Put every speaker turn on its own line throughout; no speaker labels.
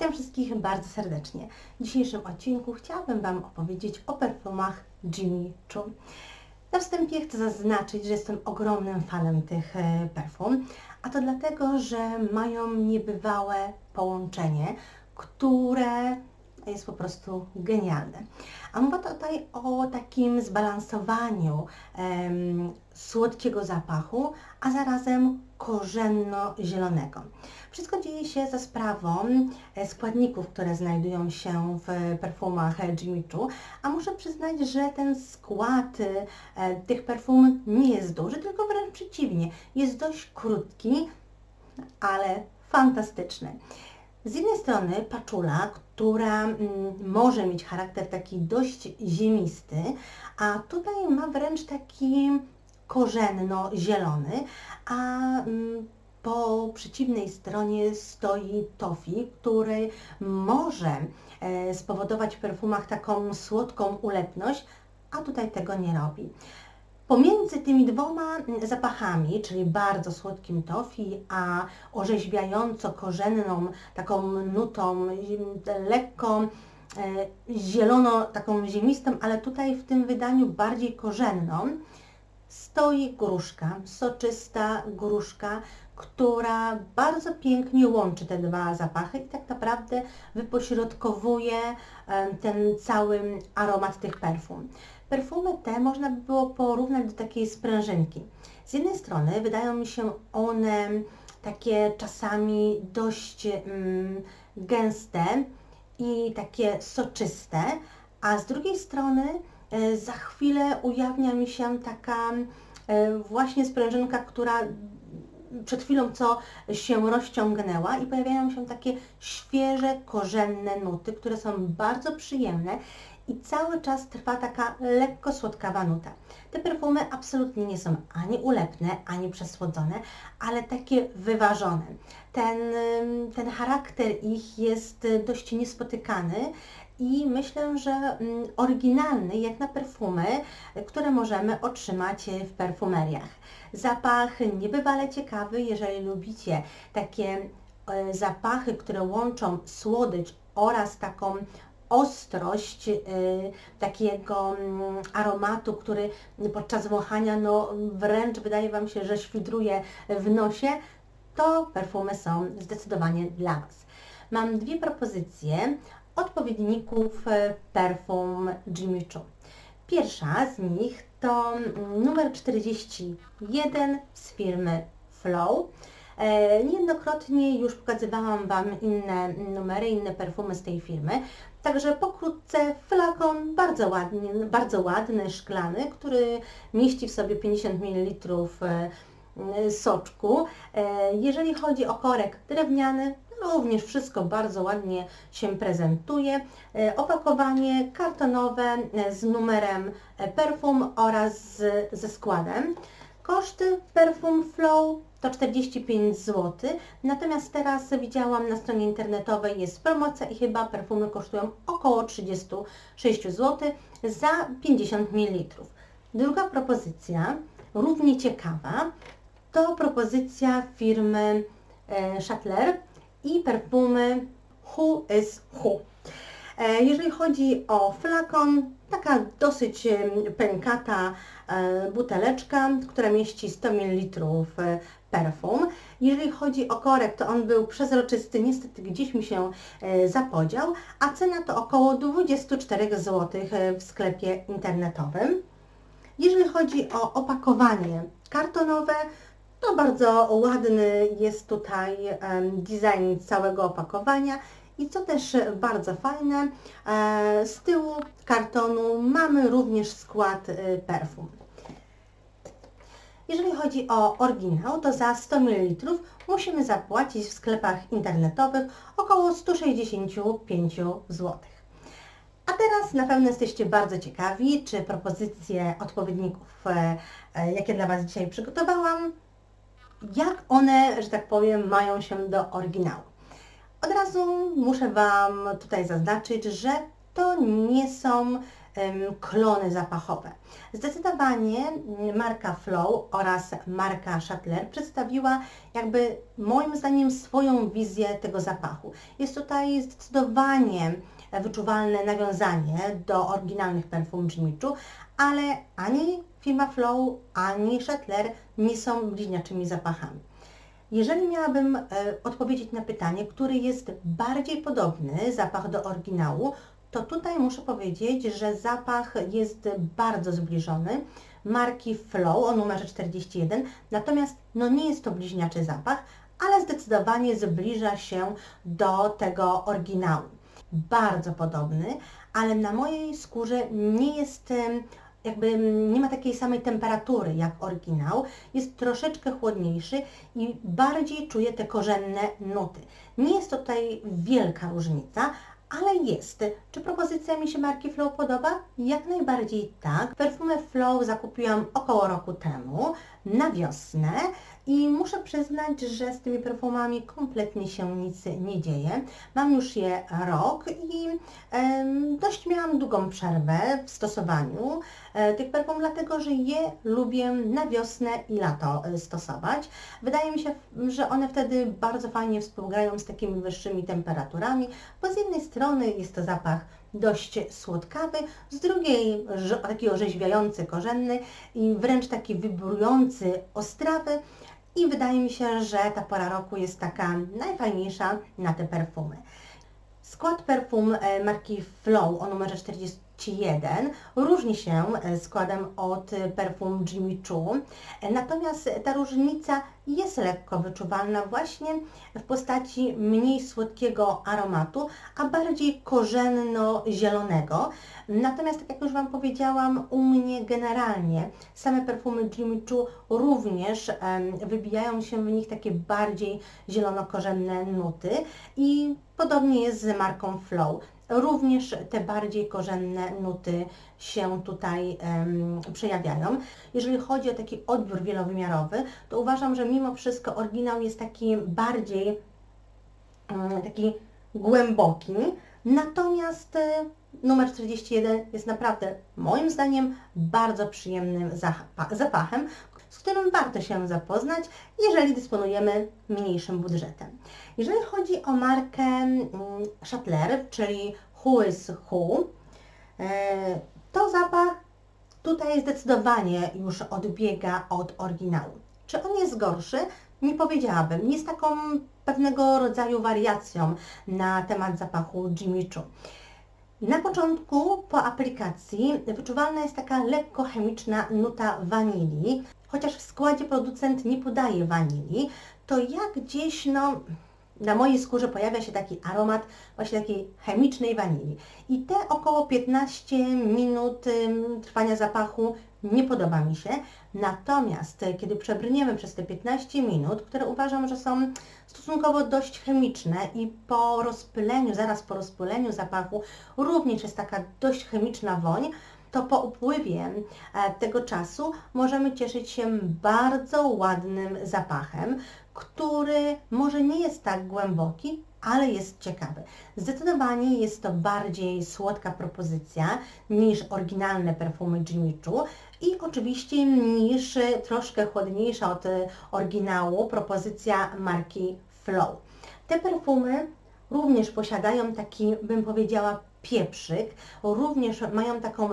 Witam wszystkich bardzo serdecznie. W dzisiejszym odcinku chciałabym Wam opowiedzieć o perfumach Jimmy Choo. Na wstępie chcę zaznaczyć, że jestem ogromnym fanem tych e, perfum, a to dlatego, że mają niebywałe połączenie, które jest po prostu genialne. A mowa tutaj o takim zbalansowaniu em, słodkiego zapachu, a zarazem korzenno-zielonego. Wszystko dzieje się za sprawą e, składników, które znajdują się w perfumach Jimmy Choo, a muszę przyznać, że ten skład e, tych perfum nie jest duży, tylko wręcz przeciwnie, jest dość krótki, ale fantastyczny. Z jednej strony paczula, która mm, może mieć charakter taki dość ziemisty, a tutaj ma wręcz taki korzenno-zielony, a mm, po przeciwnej stronie stoi tofi, który może e, spowodować w perfumach taką słodką ulepność, a tutaj tego nie robi. Pomiędzy tymi dwoma zapachami, czyli bardzo słodkim tofi, a orzeźwiająco korzenną, taką nutą, lekko e, zielono, taką ziemistą, ale tutaj w tym wydaniu bardziej korzenną, stoi gruszka, soczysta gruszka, która bardzo pięknie łączy te dwa zapachy i tak naprawdę wypośrodkowuje e, ten cały aromat tych perfum. Perfumy te można by było porównać do takiej sprężynki. Z jednej strony wydają mi się one takie czasami dość mm, gęste i takie soczyste, a z drugiej strony za chwilę ujawnia mi się taka e, właśnie sprężynka, która przed chwilą co się rozciągnęła i pojawiają się takie świeże, korzenne nuty, które są bardzo przyjemne i cały czas trwa taka lekko słodkawa nuta. Te perfumy absolutnie nie są ani ulepne, ani przesłodzone, ale takie wyważone. Ten, ten charakter ich jest dość niespotykany i myślę, że mm, oryginalny jak na perfumy, które możemy otrzymać w perfumeriach. Zapach niebywale ciekawy, jeżeli lubicie takie e, zapachy, które łączą słodycz oraz taką ostrość y, takiego mm, aromatu, który podczas wąchania no, wręcz wydaje Wam się, że świdruje w nosie, to perfumy są zdecydowanie dla Was. Mam dwie propozycje odpowiedników e, perfum Jimmy Choo. Pierwsza z nich to mm, numer 41 z firmy Flow. E, niejednokrotnie już pokazywałam Wam inne numery, inne perfumy z tej firmy. Także pokrótce flakon bardzo ładny, bardzo ładny, szklany, który mieści w sobie 50 ml e, soczku. Jeżeli chodzi o korek drewniany, również wszystko bardzo ładnie się prezentuje. Opakowanie kartonowe z numerem perfum oraz ze składem. Koszty Perfum Flow to 45 zł, natomiast teraz widziałam na stronie internetowej jest promocja i chyba perfumy kosztują około 36 zł za 50 ml. Druga propozycja, równie ciekawa, to propozycja firmy e, Schattler i perfumy Who is Who. E, jeżeli chodzi o flakon, taka dosyć pękata e, buteleczka, która mieści 100 ml e, perfum. Jeżeli chodzi o korek, to on był przezroczysty, niestety gdzieś mi się zapodział, a cena to około 24 zł w sklepie internetowym. Jeżeli chodzi o opakowanie kartonowe, to bardzo ładny jest tutaj design całego opakowania i co też bardzo fajne, e, z tyłu kartonu mamy również skład e, perfum. Jeżeli chodzi o oryginał, to za 100 ml musimy zapłacić w sklepach internetowych około 165 zł. A teraz na pewno jesteście bardzo ciekawi, czy propozycje odpowiedników, e, jakie dla Was dzisiaj przygotowałam, jak one, że tak powiem, mają się do oryginału. Od razu muszę Wam tutaj zaznaczyć, że to nie są klony zapachowe. Zdecydowanie mm, marka Flow oraz marka Chatler przedstawiła jakby moim zdaniem swoją wizję tego zapachu. Jest tutaj zdecydowanie wyczuwalne nawiązanie do oryginalnych perfum Jimmy ale ani firma Flow, ani Chatler nie są bliźniaczymi zapachami. Jeżeli miałabym e, odpowiedzieć na pytanie, który jest bardziej podobny zapach do oryginału, to tutaj muszę powiedzieć, że zapach jest bardzo zbliżony marki Flow o numerze 41, natomiast no nie jest to bliźniaczy zapach, ale zdecydowanie zbliża się do tego oryginału. Bardzo podobny, ale na mojej skórze nie jest jakby nie ma takiej samej temperatury jak oryginał, jest troszeczkę chłodniejszy i bardziej czuję te korzenne nuty. Nie jest tutaj wielka różnica, ale jest. Czy propozycja mi się marki Flow podoba? Jak najbardziej tak. Perfumę Flow zakupiłam około roku temu, na wiosnę i muszę przyznać, że z tymi perfumami kompletnie się nic nie dzieje. Mam już je rok i dość miałam długą przerwę w stosowaniu e, tych perfum, dlatego że je lubię na wiosnę i lato e, stosować. Wydaje mi się, że one wtedy bardzo fajnie współgrają z takimi wyższymi temperaturami, bo z jednej strony jest to zapach dość słodkawy, z drugiej taki orzeźwiający, korzenny i wręcz taki wybrujący, ostrawy. I wydaje mi się, że ta pora roku jest taka najfajniejsza na te perfumy. Skład perfum e, marki Flow o numerze 41 różni się e, składem od e, perfum Jimmy Choo, E, natomiast ta różnica jest lekko wyczuwalna właśnie w postaci mniej słodkiego aromatu, a bardziej korzenno-zielonego. Natomiast, tak jak już Wam powiedziałam, u mnie generalnie same perfumy Jimmy Choo również wybijają się w nich takie bardziej zielono-korzenne nuty i podobnie jest z marką Flow. Również te bardziej korzenne nuty się tutaj em, przejawiają. Jeżeli chodzi o taki odbiór wielowymiarowy, to uważam, że mimo wszystko oryginał jest taki bardziej mm, taki głęboki, natomiast y, numer 41 jest naprawdę moim zdaniem bardzo przyjemnym zapa- zapachem, z którym warto się zapoznać, jeżeli dysponujemy mniejszym budżetem. Jeżeli chodzi o markę mm, Chatler, czyli Who is Who, e, to zapach tutaj zdecydowanie już odbiega od oryginału. Czy on jest gorszy? Nie powiedziałabym. Jest taką pewnego rodzaju wariacją na temat zapachu Jimmy Choo. Na początku, po aplikacji, wyczuwalna jest taka lekko chemiczna nuta wanilii, chociaż w składzie producent nie podaje wanilii, to jak gdzieś, no, na mojej skórze pojawia się taki aromat właśnie takiej chemicznej wanilii. I te około 15 minut trwania zapachu nie podoba mi się. Natomiast e, kiedy przebrniemy przez te 15 minut, które uważam, że są stosunkowo dość chemiczne i po rozpyleniu, zaraz po rozpyleniu zapachu również jest taka dość chemiczna woń, to po upływie e, tego czasu możemy cieszyć się bardzo ładnym zapachem, który może nie jest tak głęboki, ale jest ciekawy. Zdecydowanie jest to bardziej słodka propozycja niż oryginalne perfumy Jimmy Choo i oczywiście niż troszkę chłodniejsza od oryginału propozycja marki Flow. Te perfumy również posiadają taki, bym powiedziała, pieprzyk, również mają taką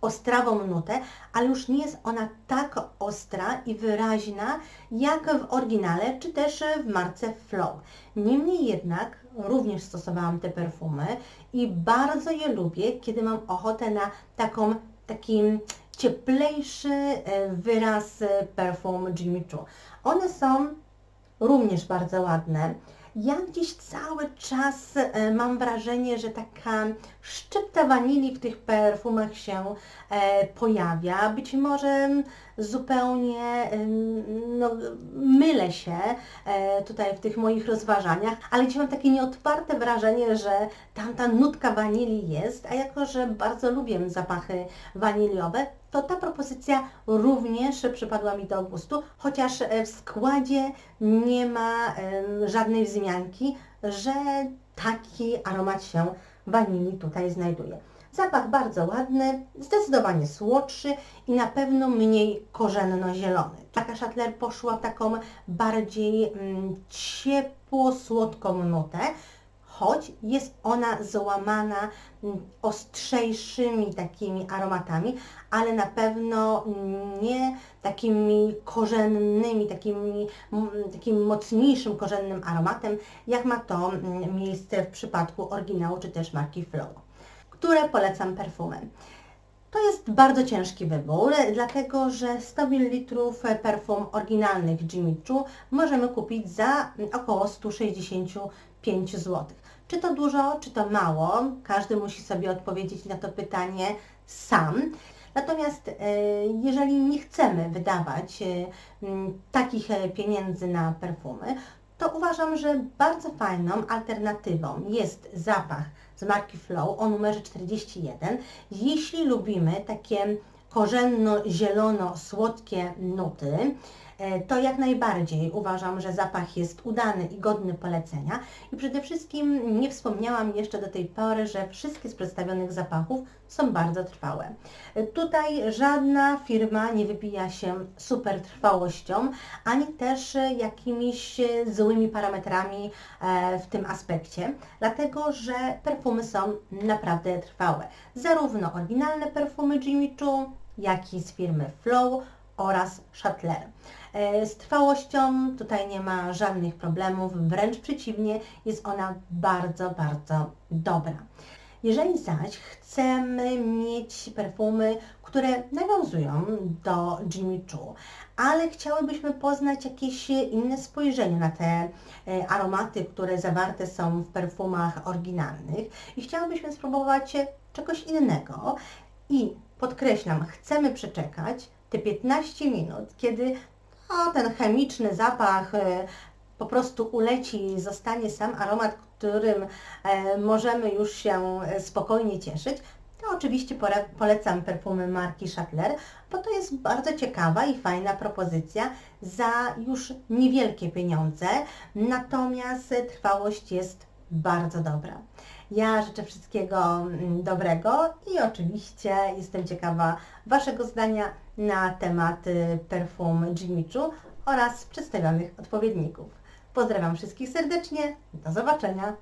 ostrawą nutę, ale już nie jest ona tak ostra i wyraźna jak w oryginale, czy też w marce Flow. Niemniej jednak również stosowałam te perfumy i bardzo je lubię, kiedy mam ochotę na taką, taki cieplejszy e, wyraz e, perfum Jimmy Choo. One są również bardzo ładne. Ja gdzieś cały czas e, mam wrażenie, że taka szczypta wanilii w tych perfumach się e, pojawia. Być może mm, zupełnie em, no, mylę się e, tutaj w tych moich rozważaniach, ale gdzieś mam takie nieodparte wrażenie, że tam ta nutka wanilii jest, a jako, że bardzo lubię zapachy waniliowe, to ta propozycja również przypadła mi do gustu, chociaż e, w składzie nie ma żadnej wzmianki, że taki aromat się wanilii tutaj znajduje. Zapach bardzo ładny, zdecydowanie słodszy i na pewno mniej korzenno-zielony. Taka Chatler poszła w taką bardziej mm, ciepło-słodką nutę, choć jest ona załamana mm, ostrzejszymi takimi aromatami, ale na pewno nie takimi korzennymi, takimi, takim mocniejszym korzennym aromatem, jak ma to mm, miejsce w przypadku oryginału czy też marki Flow, które polecam perfumem. To jest bardzo ciężki wybór, dlatego że 100 ml perfum oryginalnych Jimmy Choo możemy kupić za około 165 zł. Czy to dużo, czy to mało? Każdy musi sobie odpowiedzieć na to pytanie sam. Natomiast e, jeżeli nie chcemy wydawać e, takich e, pieniędzy na perfumy, to uważam, że bardzo fajną alternatywą jest zapach z marki Flow o numerze 41. Jeśli lubimy takie korzenno-zielono-słodkie nuty, to jak najbardziej uważam, że zapach jest udany i godny polecenia. I przede wszystkim nie wspomniałam jeszcze do tej pory, że wszystkie z przedstawionych zapachów są bardzo trwałe. E, Tutaj żadna firma nie wybija się super trwałością, ani też e, jakimiś e, złymi parametrami e, w tym aspekcie, dlatego że perfumy są naprawdę trwałe. Zarówno oryginalne perfumy Jimmy Choo, jak i z firmy Flow oraz Chatler. E, Z trwałością tutaj nie ma żadnych problemów, wręcz przeciwnie, jest ona bardzo, bardzo dobra. Jeżeli zaś chcemy mieć perfumy, które nawiązują do Jimmy Choo, ale chciałybyśmy poznać jakieś inne spojrzenie na te e, aromaty, które zawarte są w perfumach oryginalnych i chciałybyśmy spróbować czegoś innego i podkreślam, chcemy przeczekać te 15 minut, kiedy o, ten chemiczny zapach e, po prostu uleci i zostanie sam aromat, którym e, możemy już się e, spokojnie cieszyć, to oczywiście polecam perfumy marki Chatler, bo to jest bardzo ciekawa i fajna propozycja za już niewielkie pieniądze, natomiast trwałość jest bardzo dobra. Ja życzę wszystkiego mm, dobrego i oczywiście jestem ciekawa Waszego zdania na temat perfum Jimmy Choo oraz przedstawionych odpowiedników. Pozdrawiam wszystkich serdecznie, do zobaczenia!